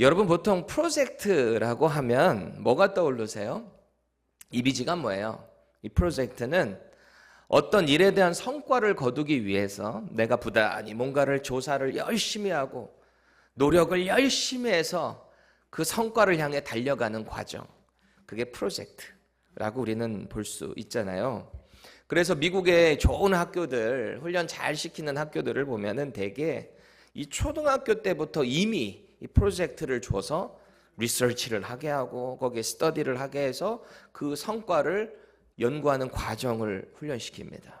여러분 보통 프로젝트라고 하면 뭐가 떠오르세요? 이미지가 뭐예요? 이 프로젝트는 어떤 일에 대한 성과를 거두기 위해서 내가 부단히 뭔가를 조사를 열심히 하고 노력을 열심히 해서 그 성과를 향해 달려가는 과정. 그게 프로젝트라고 우리는 볼 수 있잖아요. 그래서 미국의 좋은 학교들, 훈련 잘 시키는 학교들을 보면은 대개 이 초등학교 때부터 이미 이 프로젝트를 줘서 리서치를 하게 하고 거기에 스터디를 하게 해서 그 성과를 연구하는 과정을 훈련시킵니다.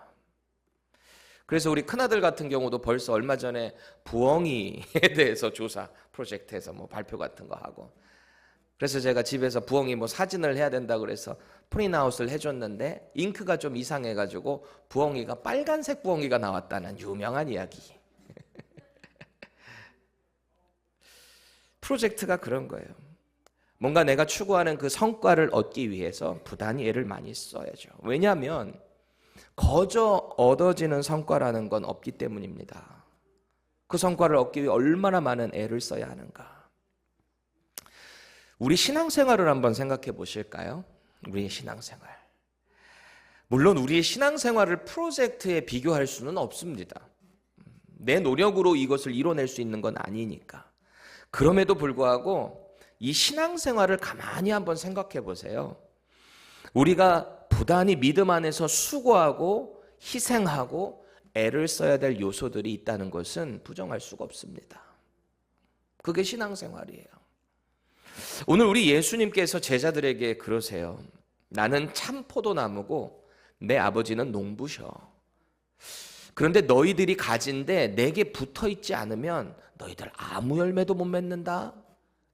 그래서 우리 큰아들 같은 경우도 벌써 얼마 전에 부엉이에 대해서 조사 프로젝트에서 뭐 발표 같은 거 하고 그래서 제가 집에서 부엉이 뭐 사진을 해야 된다 그래서 프린아웃을 해줬는데 잉크가 좀 이상해가지고 부엉이가 빨간색 부엉이가 나왔다는 유명한 이야기. 프로젝트가 그런 거예요. 뭔가 내가 추구하는 그 성과를 얻기 위해서 부단히 애를 많이 써야죠. 왜냐하면 거저 얻어지는 성과라는 건 없기 때문입니다. 그 성과를 얻기 위해 얼마나 많은 애를 써야 하는가. 우리 신앙생활을 한번 생각해 보실까요? 우리의 신앙생활. 물론 우리의 신앙생활을 프로젝트에 비교할 수는 없습니다. 내 노력으로 이것을 이뤄낼 수 있는 건 아니니까. 그럼에도 불구하고 이 신앙생활을 가만히 한번 생각해 보세요. 우리가 부단히 믿음 안에서 수고하고 희생하고 애를 써야 될 요소들이 있다는 것은 부정할 수가 없습니다. 그게 신앙생활이에요. 오늘 우리 예수님께서 제자들에게 그러세요. 나는 참 포도나무고 내 아버지는 농부셔. 그런데 너희들이 가진데 내게 붙어 있지 않으면 너희들 아무 열매도 못 맺는다.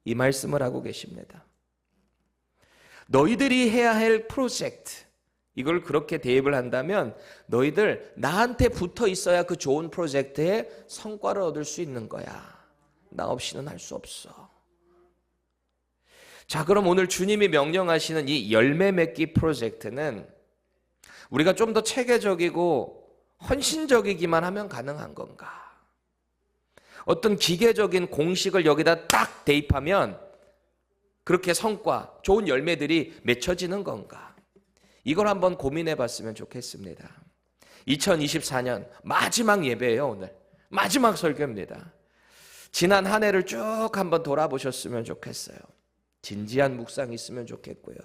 이 말씀을 하고 계십니다. 너희들이 해야 할 프로젝트 이걸 그렇게 대입을 한다면 너희들 나한테 붙어 있어야 그 좋은 프로젝트에 성과를 얻을 수 있는 거야. 나 없이는 할 수 없어. 자, 그럼 오늘 주님이 명령하시는 이 열매 맺기 프로젝트는 우리가 좀 더 체계적이고 헌신적이기만 하면 가능한 건가? 어떤 기계적인 공식을 여기다 딱 대입하면 그렇게 성과, 좋은 열매들이 맺혀지는 건가? 이걸 한번 고민해 봤으면 좋겠습니다. 2024년 마지막 예배예요, 오늘. 마지막 설교입니다. 지난 한 해를 쭉 한번 돌아보셨으면 좋겠어요. 진지한 묵상이 있으면 좋겠고요.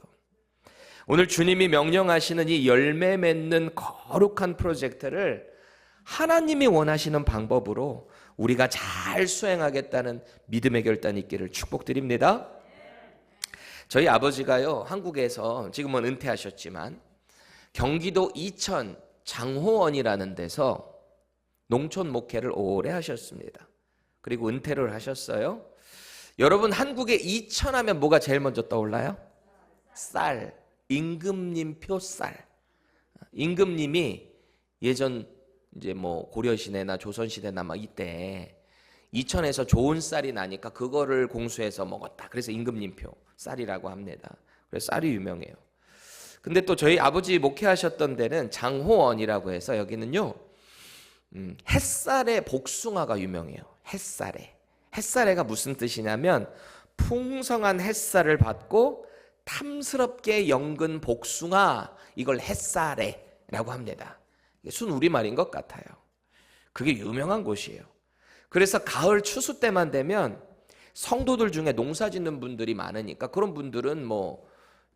오늘 주님이 명령하시는 이 열매 맺는 거룩한 프로젝트를 하나님이 원하시는 방법으로 우리가 잘 수행하겠다는 믿음의 결단이 있기를 축복드립니다. 저희 아버지가요, 한국에서 지금은 은퇴하셨지만 경기도 이천 장호원이라는 데서 농촌 목회를 오래 하셨습니다. 그리고 은퇴를 하셨어요. 여러분 한국에 이천 하면 뭐가 제일 먼저 떠올라요? 쌀, 임금님 표쌀. 임금님이 예전 이제 뭐 고려 시대나 조선 시대나 막 이때 이천에서 좋은 쌀이 나니까 그거를 공수해서 먹었다. 그래서 임금님표 쌀이라고 합니다. 그래서 쌀이 유명해요. 근데 또 저희 아버지 목회하셨던 데는 장호원이라고 해서 여기는요 음, 햇살의 복숭아가 유명해요. 햇살에 햇살에가 무슨 뜻이냐면 풍성한 햇살을 받고 탐스럽게 연근 복숭아 이걸 햇살에라고 합니다. 순 우리말인 것 같아요. 그게 유명한 곳이에요. 그래서 가을 추수 때만 되면 성도들 중에 농사 짓는 분들이 많으니까 그런 분들은 뭐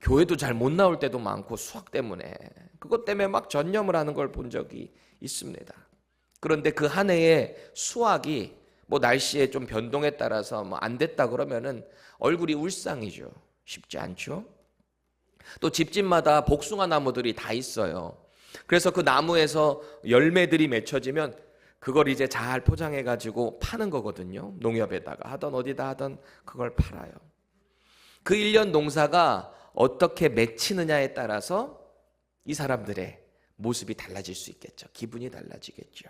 교회도 잘 못 나올 때도 많고 수학 때문에 그것 때문에 막 전념을 하는 걸 본 적이 있습니다. 그런데 그 한 해에 수학이 뭐 날씨에 좀 변동에 따라서 뭐 안 됐다 그러면은 얼굴이 울상이죠. 쉽지 않죠. 또 집집마다 복숭아 나무들이 다 있어요. 그래서 그 나무에서 열매들이 맺혀지면 그걸 이제 잘 포장해 가지고 파는 거거든요. 농협에다가 하던 어디다 하던 그걸 팔아요. 그 1년 농사가 어떻게 맺히느냐에 따라서 이 사람들의 모습이 달라질 수 있겠죠. 기분이 달라지겠죠.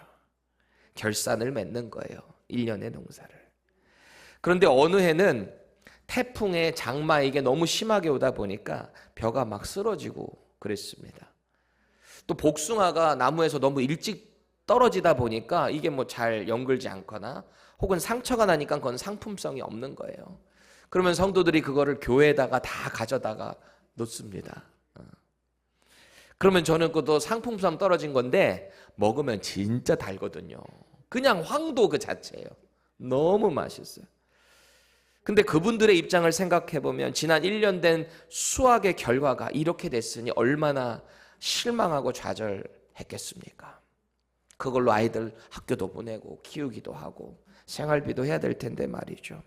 결산을 맺는 거예요. 1년의 농사를. 그런데 어느 해는 태풍에 장마 이게 너무 심하게 오다 보니까 벼가 막 쓰러지고 그랬습니다. 또 복숭아가 나무에서 너무 일찍 떨어지다 보니까 이게 뭐 잘 연글지 않거나 혹은 상처가 나니까 그건 상품성이 없는 거예요. 그러면 성도들이 그거를 교회에다가 다 가져다가 놓습니다. 어. 그러면 저는 그것도 상품성 떨어진 건데 먹으면 진짜 달거든요. 그냥 황도 그 자체예요. 너무 맛있어요. 근데 그분들의 입장을 생각해 보면 지난 1년 된 수학의 결과가 이렇게 됐으니 얼마나 실망하고 좌절했겠습니까? 그걸로 아이들 학교도 보내고 키우기도 하고 생활비도 해야 될 텐데 말이죠.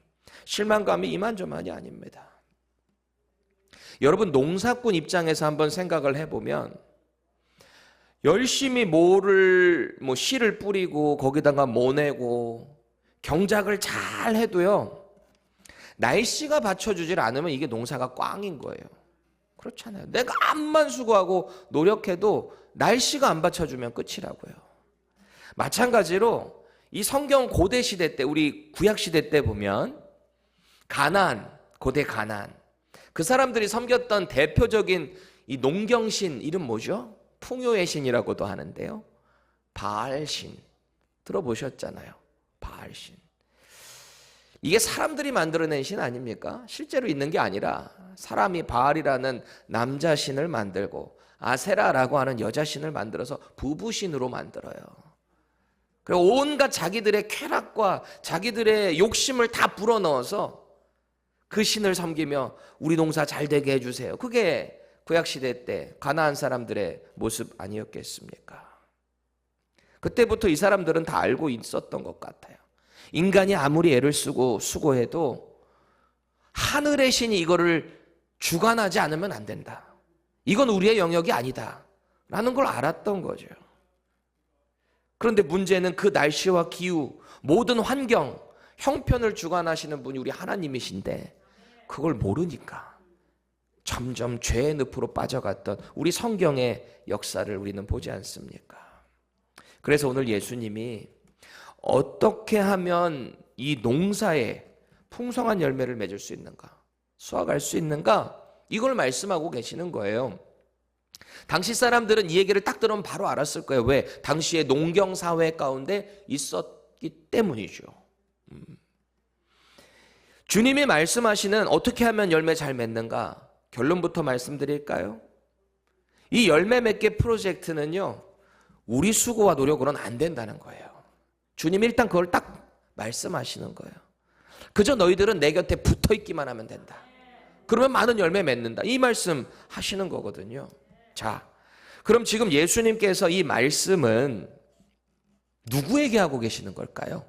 실망감이 이만저만이 아닙니다. 여러분 농사꾼 입장에서 한번 생각을 해 보면 열심히 모를 뭐 씨를 뿌리고 거기다가 모내고 경작을 잘 해도요 날씨가 받쳐주질 않으면 이게 농사가 꽝인 거예요. 그렇잖아요. 내가 암만 수고하고 노력해도 날씨가 안 받쳐주면 끝이라고요. 마찬가지로 이 성경 고대 시대 때 우리 구약 시대 때 보면 가난 고대 가난 그 사람들이 섬겼던 대표적인 이 농경신 이름 뭐죠? 풍요의 신이라고도 하는데요. 바알신 들어보셨잖아요. 바알신. 이게 사람들이 만들어낸 신 아닙니까? 실제로 있는 게 아니라 사람이 바알이라는 남자 신을 만들고 아세라라고 하는 여자 신을 만들어서 부부 신으로 만들어요. 그리고 온갖 자기들의 쾌락과 자기들의 욕심을 다 불어넣어서 그 신을 섬기며 우리 농사 잘 되게 해주세요. 그게 구약 시대 때 가나안 사람들의 모습 아니었겠습니까? 그때부터 이 사람들은 다 알고 있었던 것 같아요. 인간이 아무리 애를 쓰고 수고해도 하늘의 신이 이거를 주관하지 않으면 안 된다. 이건 우리의 영역이 아니다. 라는 걸 알았던 거죠. 그런데 문제는 그 날씨와 기후, 모든 환경, 형편을 주관하시는 분이 우리 하나님이신데 그걸 모르니까 점점 죄의 늪으로 빠져갔던 우리 성경의 역사를 우리는 보지 않습니까? 그래서 오늘 예수님이 어떻게 하면 이 농사에 풍성한 열매를 맺을 수 있는가? 수확할 수 있는가? 이걸 말씀하고 계시는 거예요. 당시 사람들은 이 얘기를 딱 들으면 바로 알았을 거예요. 왜? 당시의 농경 사회 가운데 있었기 때문이죠. 음. 주님이 말씀하시는 어떻게 하면 열매 잘 맺는가? 결론부터 말씀드릴까요? 이 열매 맺기 프로젝트는요, 우리 수고와 노력으로는 안 된다는 거예요. 주님이 일단 그걸 딱 말씀하시는 거예요. 그저 너희들은 내 곁에 붙어 있기만 하면 된다. 그러면 많은 열매 맺는다. 이 말씀 하시는 거거든요. 자, 그럼 지금 예수님께서 이 말씀은 누구에게 하고 계시는 걸까요?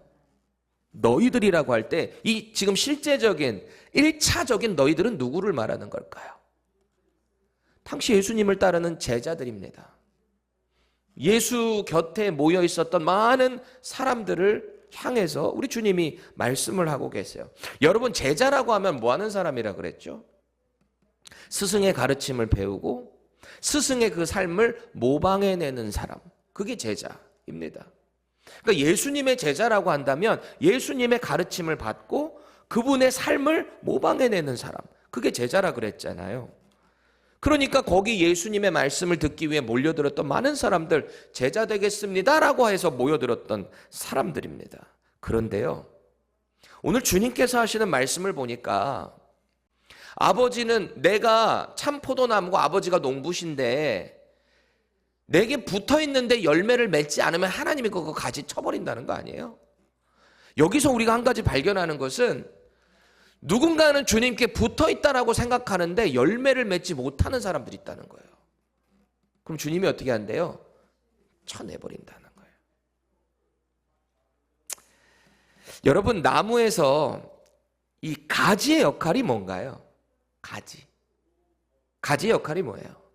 너희들이라고 할 때 이 지금 실제적인 1차적인 너희들은 누구를 말하는 걸까요? 당시 예수님을 따르는 제자들입니다. 예수 곁에 모여 있었던 많은 사람들을 향해서 우리 주님이 말씀을 하고 계세요. 여러분 제자라고 하면 뭐 하는 사람이라 그랬죠? 스승의 가르침을 배우고 스승의 그 삶을 모방해내는 사람. 그게 제자입니다. 그러니까 예수님의 제자라고 한다면 예수님의 가르침을 받고 그분의 삶을 모방해내는 사람. 그게 제자라 그랬잖아요. 그러니까 거기 예수님의 말씀을 듣기 위해 몰려들었던 많은 사람들 제자 되겠습니다라고 해서 모여들었던 사람들입니다. 그런데요. 오늘 주님께서 하시는 말씀을 보니까 아버지는 내가 참 포도나무고 아버지가 농부신데 내게 붙어 있는데 열매를 맺지 않으면 하나님이 그거 가지 쳐버린다는 거 아니에요? 여기서 우리가 한 가지 발견하는 것은 누군가는 주님께 붙어 있다라고 생각하는데 열매를 맺지 못하는 사람들이 있다는 거예요. 그럼 주님이 어떻게 한대요? 쳐내버린다는 거예요. 여러분, 나무에서 이 가지의 역할이 뭔가요? 가지. 가지의 역할이 뭐예요?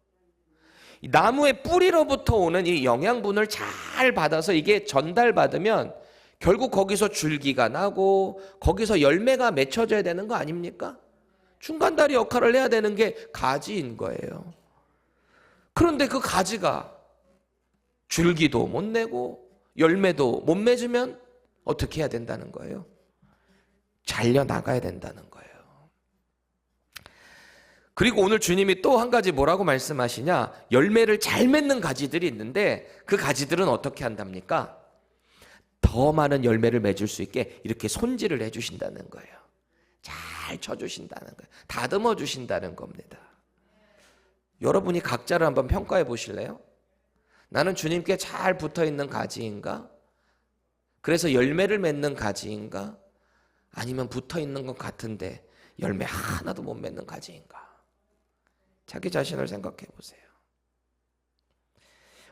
이 나무의 뿌리로부터 오는 이 영양분을 잘 받아서 이게 전달받으면 결국 거기서 줄기가 나고 거기서 열매가 맺혀져야 되는 거 아닙니까? 중간다리 역할을 해야 되는 게 가지인 거예요. 그런데 그 가지가 줄기도 못 내고 열매도 못 맺으면 어떻게 해야 된다는 거예요? 잘려 나가야 된다는 거예요. 그리고 오늘 주님이 또 한 가지 뭐라고 말씀하시냐? 열매를 잘 맺는 가지들이 있는데 그 가지들은 어떻게 한답니까? 더 많은 열매를 맺을 수 있게 이렇게 손질을 해주신다는 거예요. 잘잘 쳐주신다는 거예요. 다듬어 주신다는 겁니다. 여러분이 각자를 한번 평가해 보실래요? 나는 주님께 잘 붙어 있는 가지인가? 그래서 열매를 맺는 가지인가? 아니면 붙어 있는 것 같은데 열매 하나도 못 맺는 가지인가? 자기 자신을 생각해 보세요.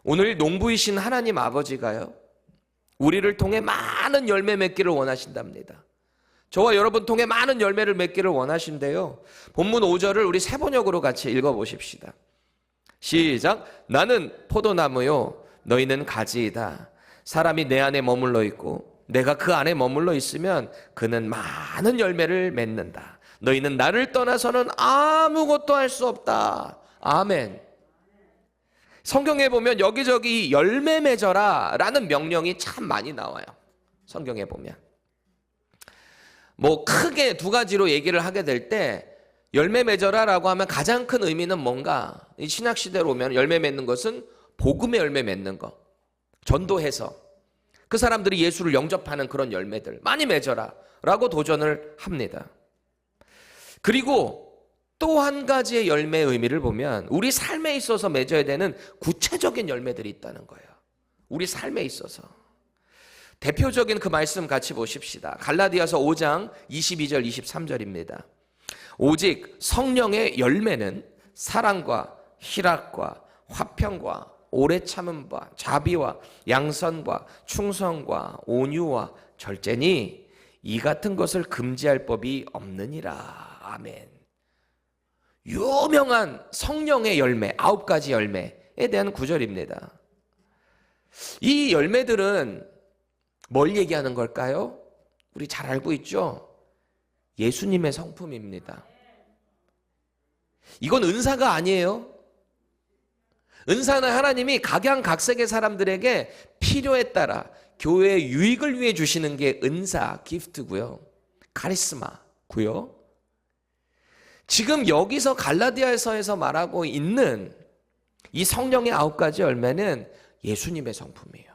오늘 농부이신 하나님 아버지가요, 우리를 통해 많은 열매 맺기를 원하신답니다. 저와 여러분 통해 많은 열매를 맺기를 원하신데요. 본문 5절을 우리 세 번역으로 같이 읽어 보십시다. 시작. 나는 포도나무요. 너희는 가지이다. 사람이 내 안에 머물러 있고 내가 그 안에 머물러 있으면 그는 많은 열매를 맺는다. 너희는 나를 떠나서는 아무것도 할 수 없다. 아멘. 성경에 보면 여기저기 열매 맺어라 라는 명령이 참 많이 나와요. 성경에 보면. 뭐 크게 두 가지로 얘기를 하게 될 때 열매 맺어라 라고 하면 가장 큰 의미는 뭔가 이 신약 시대로 오면 열매 맺는 것은 복음의 열매 맺는 거 전도해서 그 사람들이 예수를 영접하는 그런 열매들 많이 맺어라 라고 도전을 합니다. 그리고 또 한 가지의 열매의 의미를 보면 우리 삶에 있어서 맺어야 되는 구체적인 열매들이 있다는 거예요. 우리 삶에 있어서. 대표적인 그 말씀 같이 보십시다. 갈라디아서 5장 22절 23절입니다. 오직 성령의 열매는 사랑과 희락과 화평과 오래 참음과 자비와 양선과 충성과 온유와 절제니 이 같은 것을 금지할 법이 없느니라. 아멘. 유명한 성령의 열매, 아홉 가지 열매에 대한 구절입니다. 이 열매들은 뭘 얘기하는 걸까요? 우리 잘 알고 있죠? 예수님의 성품입니다. 이건 은사가 아니에요. 은사는 하나님이 각양각색의 사람들에게 필요에 따라 교회의 유익을 위해 주시는 게 은사, 기프트고요. 카리스마고요. 지금 여기서 갈라디아서에서 말하고 있는 이 성령의 아홉 가지 열매는 예수님의 성품이에요.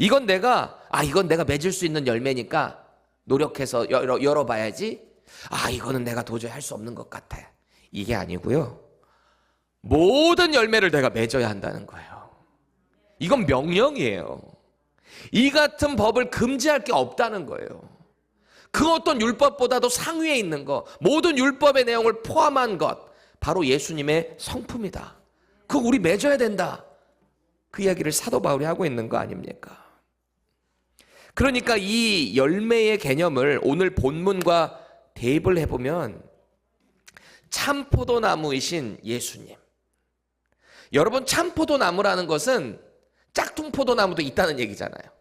이건 내가 아 이건 내가 맺을 수 있는 열매니까 노력해서 열어, 열어봐야지. 아 이거는 내가 도저히 할 수 없는 것 같아. 이게 아니고요. 모든 열매를 내가 맺어야 한다는 거예요. 이건 명령이에요. 이 같은 법을 금지할 게 없다는 거예요. 그 어떤 율법보다도 상위에 있는 것, 모든 율법의 내용을 포함한 것, 바로 예수님의 성품이다. 그거 우리 맺어야 된다. 그 이야기를 사도 바울이 하고 있는 거 아닙니까? 그러니까 이 열매의 개념을 오늘 본문과 대입을 해보면 참 포도나무이신 예수님. 여러분, 참 포도나무라는 것은 짝퉁 포도나무도 있다는 얘기잖아요.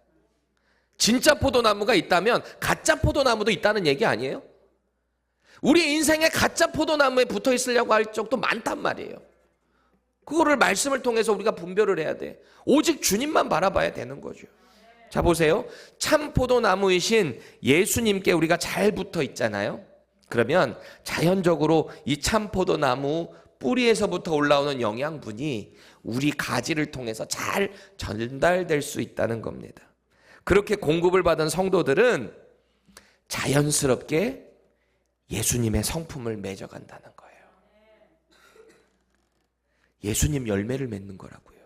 진짜 포도나무가 있다면 가짜 포도나무도 있다는 얘기 아니에요? 우리 인생에 가짜 포도나무에 붙어 있으려고 할 적도 많단 말이에요. 그거를 말씀을 통해서 우리가 분별을 해야 돼. 오직 주님만 바라봐야 되는 거죠. 자, 보세요. 참 포도나무이신 예수님께 우리가 잘 붙어 있잖아요. 그러면 자연적으로 이 참 포도나무 뿌리에서부터 올라오는 영양분이 우리 가지를 통해서 잘 전달될 수 있다는 겁니다. 그렇게 공급을 받은 성도들은 자연스럽게 예수님의 성품을 맺어간다는 거예요. 예수님 열매를 맺는 거라고요.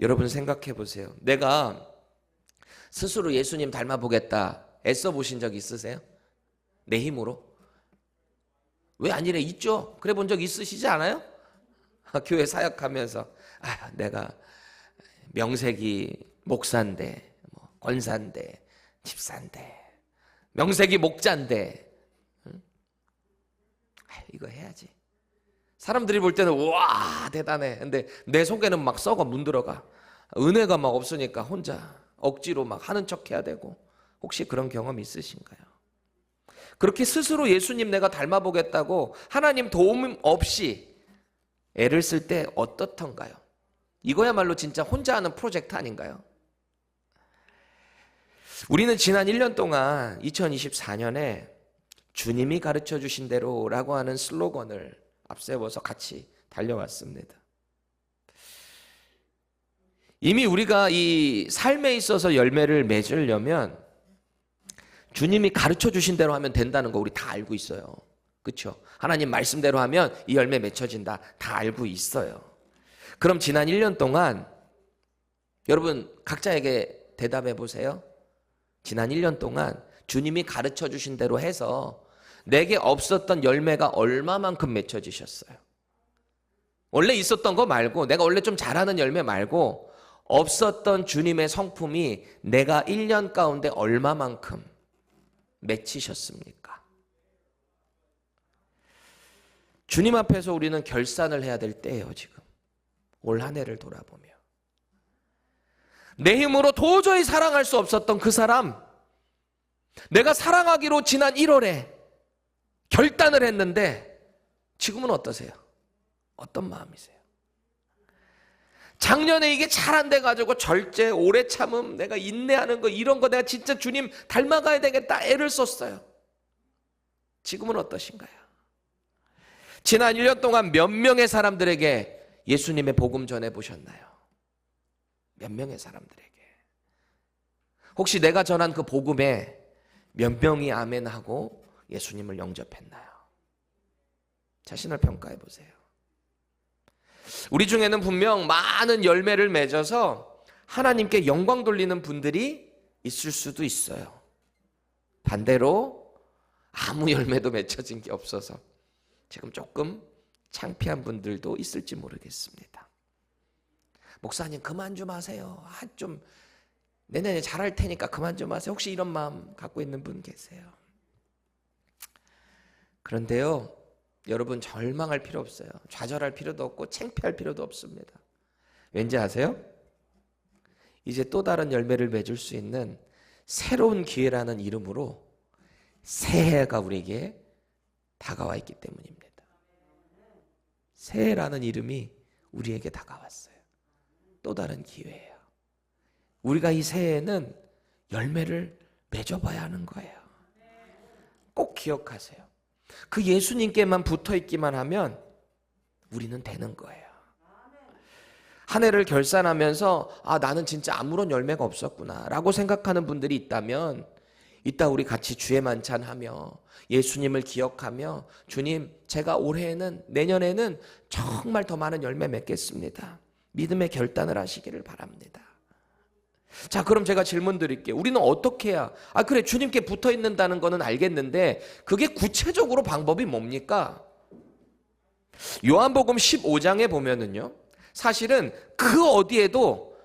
여러분 생각해 보세요. 내가 스스로 예수님 닮아 보겠다 애써 보신 적 있으세요? 내 힘으로? 왜 아니래? 있죠. 그래 본 적 있으시지 않아요? 교회 사역하면서 아, 내가 명색이 목사인데, 뭐 권사인데, 집사인데, 명색이 목자인데, 응? 아, 이거 해야지. 사람들이 볼 때는 와 대단해. 근데 내 속에는 막 썩어 문들어가. 은혜가 막 없으니까 혼자 억지로 막 하는 척 해야 되고. 혹시 그런 경험 있으신가요? 그렇게 스스로 예수님 내가 닮아보겠다고 하나님 도움 없이 애를 쓸 때 어떻던가요? 이거야말로 진짜 혼자 하는 프로젝트 아닌가요? 우리는 지난 1년 동안 2024년에 주님이 가르쳐 주신 대로라고 하는 슬로건을 앞세워서 같이 달려왔습니다. 이미 우리가 이 삶에 있어서 열매를 맺으려면 주님이 가르쳐 주신 대로 하면 된다는 거 우리 다 알고 있어요. 그렇죠? 하나님 말씀대로 하면 이 열매 맺혀진다. 다 알고 있어요. 그럼 지난 1년 동안 여러분 각자에게 대답해 보세요. 지난 1년 동안 주님이 가르쳐 주신 대로 해서 내게 없었던 열매가 얼마만큼 맺혀지셨어요? 원래 있었던 거 말고 내가 원래 좀 잘하는 열매 말고 없었던 주님의 성품이 내가 1년 가운데 얼마만큼 맺히셨습니까? 주님 앞에서 우리는 결산을 해야 될 때예요, 지금. 올 한 해를 돌아보며. 내 힘으로 도저히 사랑할 수 없었던 그 사람, 내가 사랑하기로 지난 1월에 결단을 했는데 지금은 어떠세요? 어떤 마음이세요? 작년에 이게 잘 안 돼가지고 절제, 오래 참음, 내가 인내하는 거 이런 거 내가 진짜 주님 닮아가야 되겠다 애를 썼어요. 지금은 어떠신가요? 지난 1년 동안 몇 명의 사람들에게 예수님의 복음 전해 보셨나요? 몇 명의 사람들에게. 혹시 내가 전한 그 복음에 몇 명이 아멘하고 예수님을 영접했나요? 자신을 평가해 보세요. 우리 중에는 분명 많은 열매를 맺어서 하나님께 영광 돌리는 분들이 있을 수도 있어요. 반대로 아무 열매도 맺혀진 게 없어서 지금 조금 창피한 분들도 있을지 모르겠습니다. 목사님 그만 좀 하세요. 아, 좀 내년에 잘할 테니까 그만 좀 하세요. 혹시 이런 마음 갖고 있는 분 계세요? 그런데요, 여러분 절망할 필요 없어요. 좌절할 필요도 없고 창피할 필요도 없습니다. 왠지 아세요? 이제 또 다른 열매를 맺을 수 있는 새로운 기회라는 이름으로 새해가 우리에게 다가와 있기 때문입니다. 새해라는 이름이 우리에게 다가왔어요. 또 다른 기회예요. 우리가 이 새해에는 열매를 맺어봐야 하는 거예요. 꼭 기억하세요. 그 예수님께만 붙어 있기만 하면 우리는 되는 거예요. 한 해를 결산하면서 아 나는 진짜 아무런 열매가 없었구나라고 생각하는 분들이 있다면 이따 우리 같이 주의 만찬하며 예수님을 기억하며 주님 제가 올해에는 내년에는 정말 더 많은 열매 맺겠습니다. 믿음의 결단을 하시기를 바랍니다. 자, 그럼 제가 질문 드릴게요. 우리는 어떻게 해야? 아, 그래, 주님께 붙어 있는다는 거는 알겠는데, 그게 구체적으로 방법이 뭡니까? 요한복음 15장에 보면은요, 사실은 그 어디에도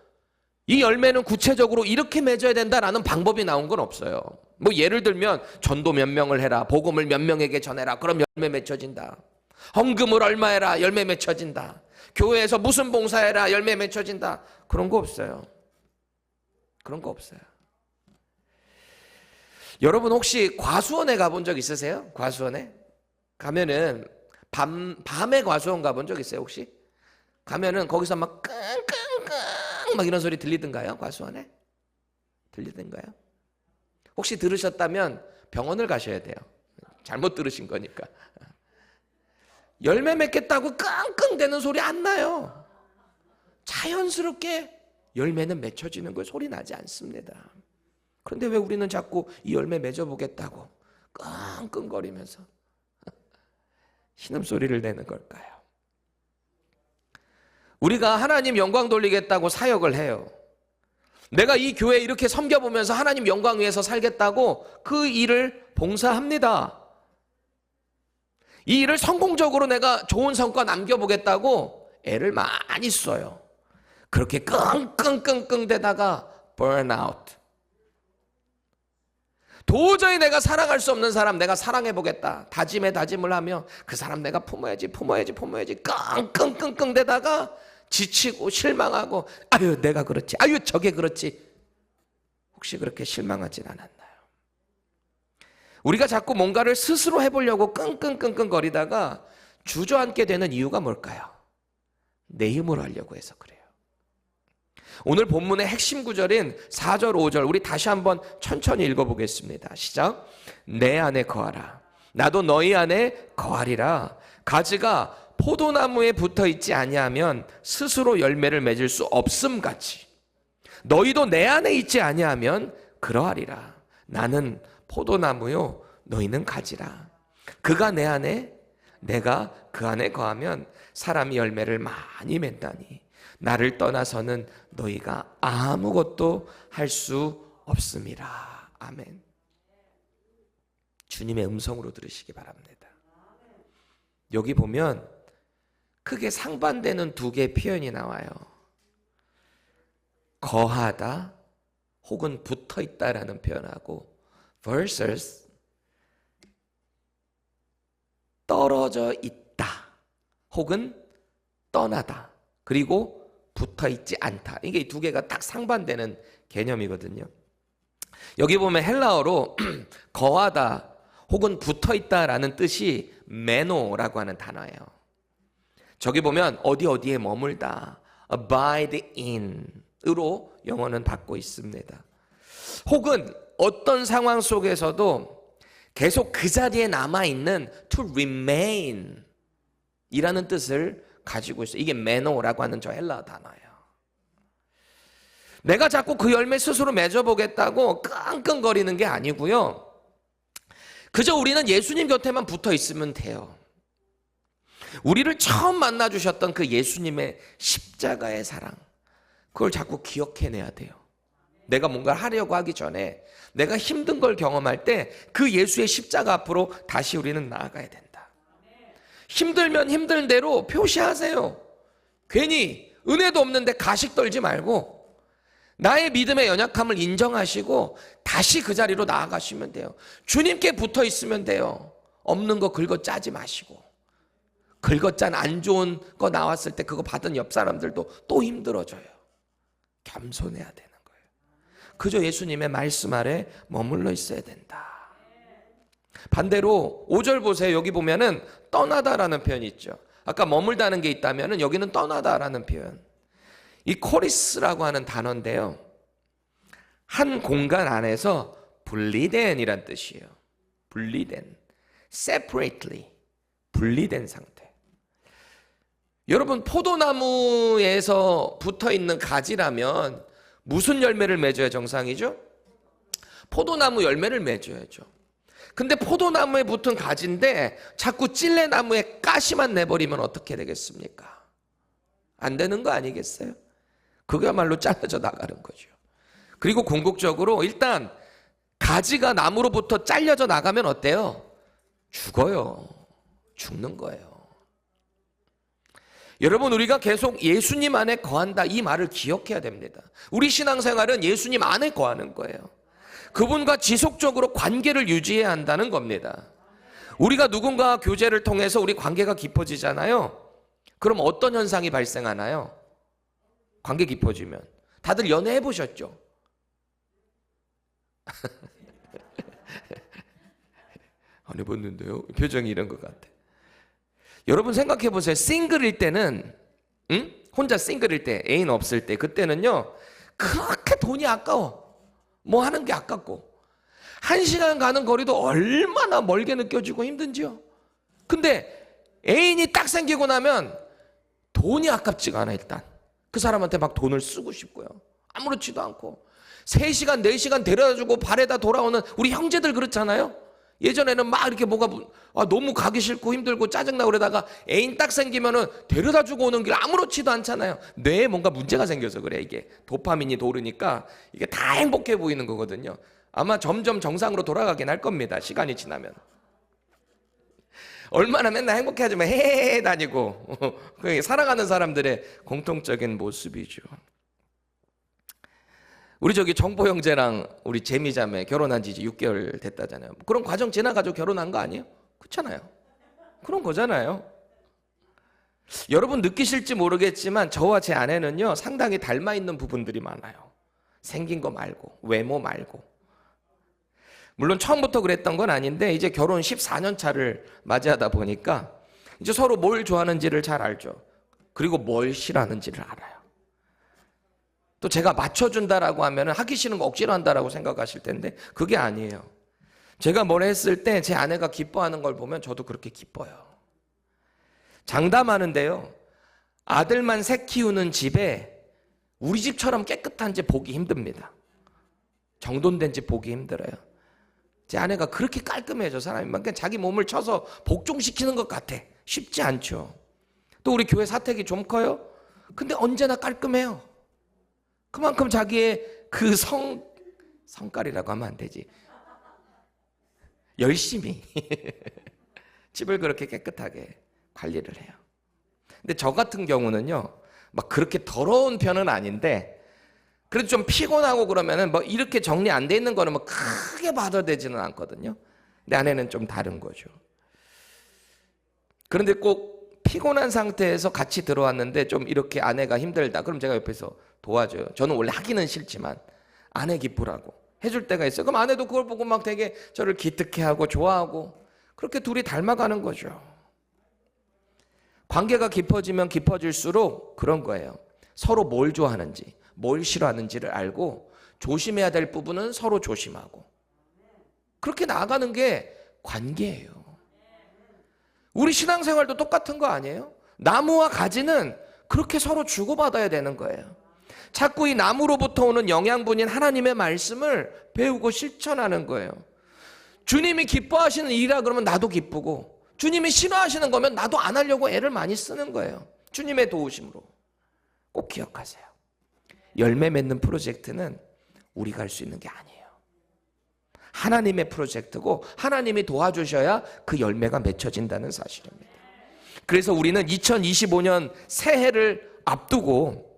이 열매는 구체적으로 이렇게 맺어야 된다라는 방법이 나온 건 없어요. 뭐 예를 들면 전도 몇 명을 해라, 복음을 몇 명에게 전해라, 그럼 열매 맺혀진다. 헌금을 얼마 해라, 열매 맺혀진다. 교회에서 무슨 봉사해라, 열매 맺혀진다. 그런 거 없어요. 그런 거 없어요. 여러분 혹시 과수원에 가본 적 있으세요? 과수원에? 가면은 밤, 밤에 과수원 가본 적 있어요 혹시? 가면은 거기서 막 끙끙끙 막 이런 소리 들리던가요? 과수원에? 들리던가요? 혹시 들으셨다면 병원을 가셔야 돼요. 잘못 들으신 거니까. 열매 맺겠다고 끙끙대는 소리 안 나요. 자연스럽게 열매는 맺혀지는 걸 소리 나지 않습니다. 그런데 왜 우리는 자꾸 이 열매 맺어보겠다고 끙끙거리면서 신음소리를 내는 걸까요? 우리가 하나님 영광 돌리겠다고 사역을 해요. 내가 이 교회 이렇게 섬겨보면서 하나님 영광 위해서 살겠다고 그 일을 봉사합니다. 이 일을 성공적으로 내가 좋은 성과 남겨보겠다고 애를 많이 써요. 그렇게 끙끙끙끙 대다가 burnout. 도저히 내가 사랑할 수 없는 사람 내가 사랑해 보겠다. 다짐에 다짐을 하며 그 사람 내가 품어야지 품어야지 품어야지 끙끙끙끙 대다가 지치고 실망하고 아유 내가 그렇지. 아유 저게 그렇지. 혹시 그렇게 실망하진 않았나요? 우리가 자꾸 뭔가를 스스로 해보려고 끙끙끙끙 거리다가 주저앉게 되는 이유가 뭘까요? 내 힘으로 하려고 해서 그래요. 오늘 본문의 핵심 구절인 4절, 5절 우리 다시 한번 천천히 읽어보겠습니다. 시작. 내 안에 거하라. 나도 너희 안에 거하리라. 가지가 포도나무에 붙어 있지 아니하면 스스로 열매를 맺을 수 없음 같이 너희도 내 안에 있지 아니하면 그러하리라. 나는 포도나무요 너희는 가지라. 그가 내 안에 내가 그 안에 거하면 사람이 열매를 많이 맺다니. 나를 떠나서는 너희가 아무것도 할 수 없음이라. 아멘. 주님의 음성으로 들으시기 바랍니다. 여기 보면 크게 상반되는 두 개의 표현이 나와요. 거하다 혹은 붙어 있다라는 표현하고 versus 떨어져 있다 혹은 떠나다 그리고 붙어 있지 않다 이게 이 두 개가 딱 상반되는 개념이거든요. 여기 보면 헬라어로 거하다 혹은 붙어 있다라는 뜻이 메노라고 하는 단어예요. 저기 보면 어디 어디에 머물다 abide in으로 영어는 받고 있습니다. 혹은 어떤 상황 속에서도 계속 그 자리에 남아 있는 to remain 이라는 뜻을 가지고 있어요. 이게 매노라고 하는 저 헬라 단어예요. 내가 자꾸 그 열매 스스로 맺어보겠다고 끙끙거리는 게 아니고요. 그저 우리는 예수님 곁에만 붙어 있으면 돼요. 우리를 처음 만나 주셨던 그 예수님의 십자가의 사랑, 그걸 자꾸 기억해내야 돼요. 내가 뭔가를 하려고 하기 전에 내가 힘든 걸 경험할 때 그 예수의 십자가 앞으로 다시 우리는 나아가야 된다. 힘들면 힘든 대로 표시하세요. 괜히 은혜도 없는데 가식 떨지 말고 나의 믿음의 연약함을 인정하시고 다시 그 자리로 나아가시면 돼요. 주님께 붙어 있으면 돼요. 없는 거 긁어 짜지 마시고. 긁어 짠 안 좋은 거 나왔을 때 그거 받은 옆 사람들도 또 힘들어져요. 겸손해야 되는. 그저 예수님의 말씀 아래 머물러 있어야 된다. 반대로 5절 보세요. 여기 보면은 떠나다라는 표현이 있죠. 아까 머물다는 게 있다면은 여기는 떠나다라는 표현. 이 코리스라고 하는 단어인데요. 한 공간 안에서 분리된이란 뜻이에요. 분리된. separately. 분리된 상태. 여러분 포도나무에서 붙어 있는 가지라면 무슨 열매를 맺어야 정상이죠? 포도나무 열매를 맺어야죠. 근데 포도나무에 붙은 가지인데 자꾸 찔레나무에 가시만 내버리면 어떻게 되겠습니까? 안 되는 거 아니겠어요? 그거야말로 잘라져 나가는 거죠. 그리고 궁극적으로 일단 가지가 나무로부터 잘려져 나가면 어때요? 죽어요. 죽는 거예요. 여러분 우리가 계속 예수님 안에 거한다 이 말을 기억해야 됩니다. 우리 신앙생활은 예수님 안에 거하는 거예요. 그분과 지속적으로 관계를 유지해야 한다는 겁니다. 우리가 누군가 교제를 통해서 우리 관계가 깊어지잖아요. 그럼 어떤 현상이 발생하나요? 관계 깊어지면 다들 연애해 보셨죠? 안 해봤는데요. 표정이 이런 것 같아. 여러분 생각해 보세요. 싱글일 때는 응? 혼자 싱글일 때 애인 없을 때 그때는요 그렇게 돈이 아까워. 뭐 하는 게 아깝고 한 시간 가는 거리도 얼마나 멀게 느껴지고 힘든지요. 근데 애인이 딱 생기고 나면 돈이 아깝지가 않아 일단. 그 사람한테 막 돈을 쓰고 싶고요. 아무렇지도 않고 3시간, 4시간 데려다주고 발에다 돌아오는 우리 형제들 그렇잖아요. 예전에는 막 이렇게 뭐가 아, 너무 가기 싫고 힘들고 짜증나고 그러다가 애인 딱 생기면은 데려다 주고 오는 길 아무렇지도 않잖아요. 뇌에 뭔가 문제가 생겨서 그래 이게 도파민이 도르니까 이게 다 행복해 보이는 거거든요. 아마 점점 정상으로 돌아가긴 할 겁니다. 시간이 지나면. 얼마나 맨날 행복해하지만 헤헤헤 다니고 그게 살아가는 사람들의 공통적인 모습이죠. 우리 저기 정보 형제랑 우리 재미자매 결혼한 지 이제 6개월 됐다잖아요. 그런 과정 지나가지고 결혼한 거 아니에요? 그렇잖아요. 그런 거잖아요. 여러분 느끼실지 모르겠지만 저와 제 아내는요 상당히 닮아 있는 부분들이 많아요. 생긴 거 말고 외모 말고. 물론 처음부터 그랬던 건 아닌데 이제 결혼 14년 차를 맞이하다 보니까 이제 서로 뭘 좋아하는지를 잘 알죠. 그리고 뭘 싫어하는지를 알아요. 또 제가 맞춰준다라고 하면 하기 싫은 거 억지로 한다라고 생각하실 텐데 그게 아니에요. 제가 뭘 했을 때 제 아내가 기뻐하는 걸 보면 저도 그렇게 기뻐요. 장담하는데요. 아들만 새 키우는 집에 우리 집처럼 깨끗한 집 보기 힘듭니다. 정돈된 집 보기 힘들어요. 제 아내가 그렇게 깔끔해져 사람이 막 그냥 자기 몸을 쳐서 복종시키는 것 같아. 쉽지 않죠. 또 우리 교회 사택이 좀 커요. 근데 언제나 깔끔해요. 그만큼 자기의 그 성 성깔이라고 하면 안 되지. 열심히 집을 그렇게 깨끗하게 관리를 해요. 근데 저 같은 경우는요, 막 그렇게 더러운 편은 아닌데, 그래도 좀 피곤하고 그러면은 뭐 이렇게 정리 안 돼 있는 거는 뭐 크게 받아들지는 않거든요. 내 아내는 좀 다른 거죠. 그런데 꼭 피곤한 상태에서 같이 들어왔는데 좀 이렇게 아내가 힘들다. 그럼 제가 옆에서 도와줘요. 저는 원래 하기는 싫지만 아내 기쁘라고 해줄 때가 있어요. 그럼 아내도 그걸 보고 막 되게 저를 기특해하고 좋아하고 그렇게 둘이 닮아가는 거죠. 관계가 깊어지면 깊어질수록 그런 거예요. 서로 뭘 좋아하는지, 뭘 싫어하는지를 알고 조심해야 될 부분은 서로 조심하고 그렇게 나아가는 게 관계예요. 우리 신앙생활도 똑같은 거 아니에요? 나무와 가지는 그렇게 서로 주고받아야 되는 거예요. 자꾸 이 나무로부터 오는 영양분인 하나님의 말씀을 배우고 실천하는 거예요. 주님이 기뻐하시는 일이라 그러면 나도 기쁘고 주님이 싫어하시는 거면 나도 안 하려고 애를 많이 쓰는 거예요. 주님의 도우심으로. 꼭 기억하세요. 열매 맺는 프로젝트는 우리가 할 수 있는 게 아니에요. 하나님의 프로젝트고 하나님이 도와주셔야 그 열매가 맺혀진다는 사실입니다. 그래서 우리는 2025년 새해를 앞두고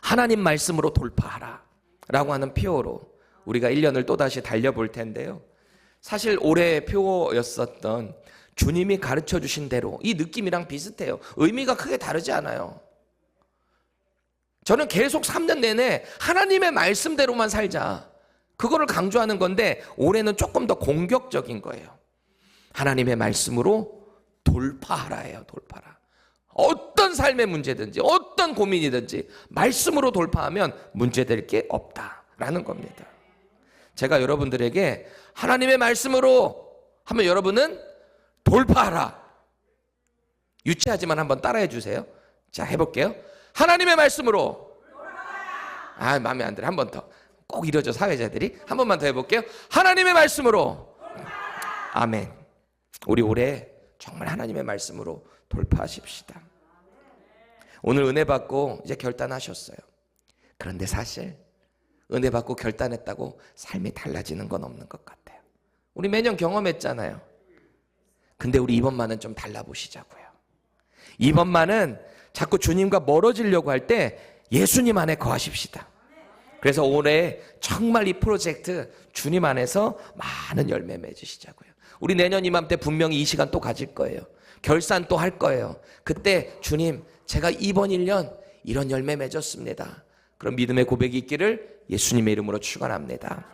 하나님 말씀으로 돌파하라 라고 하는 표어로 우리가 1년을 또다시 달려볼 텐데요. 사실 올해 표어였었던 주님이 가르쳐 주신 대로 이 느낌이랑 비슷해요. 의미가 크게 다르지 않아요. 저는 계속 3년 내내 하나님의 말씀대로만 살자. 그거를 강조하는 건데 올해는 조금 더 공격적인 거예요. 하나님의 말씀으로 돌파하라예요, 돌파라. 어떤 삶의 문제든지 어떤 고민이든지 말씀으로 돌파하면 문제될 게 없다라는 겁니다. 제가 여러분들에게 하나님의 말씀으로 하면 여러분은 돌파하라. 유치하지만 한번 따라해 주세요. 자, 해볼게요. 하나님의 말씀으로. 아, 마음에 안 들어. 한 번 더. 꼭 이러죠, 사회자들이. 한 번만 더 해볼게요. 하나님의 말씀으로. 아멘. 우리 올해 정말 하나님의 말씀으로 돌파하십시다. 오늘 은혜 받고 이제 결단하셨어요. 그런데 사실 은혜 받고 결단했다고 삶이 달라지는 건 없는 것 같아요. 우리 매년 경험했잖아요. 근데 우리 이번만은 좀 달라 보시자고요. 이번만은 자꾸 주님과 멀어지려고 할 때 예수님 안에 거하십시다. 그래서 올해 정말 이 프로젝트 주님 안에서 많은 열매 맺으시자고요. 우리 내년 이맘때 분명히 이 시간 또 가질 거예요. 결산 또 할 거예요. 그때 주님, 제가 이번 1년 이런 열매 맺었습니다. 그런 믿음의 고백이 있기를 예수님의 이름으로 축원합니다.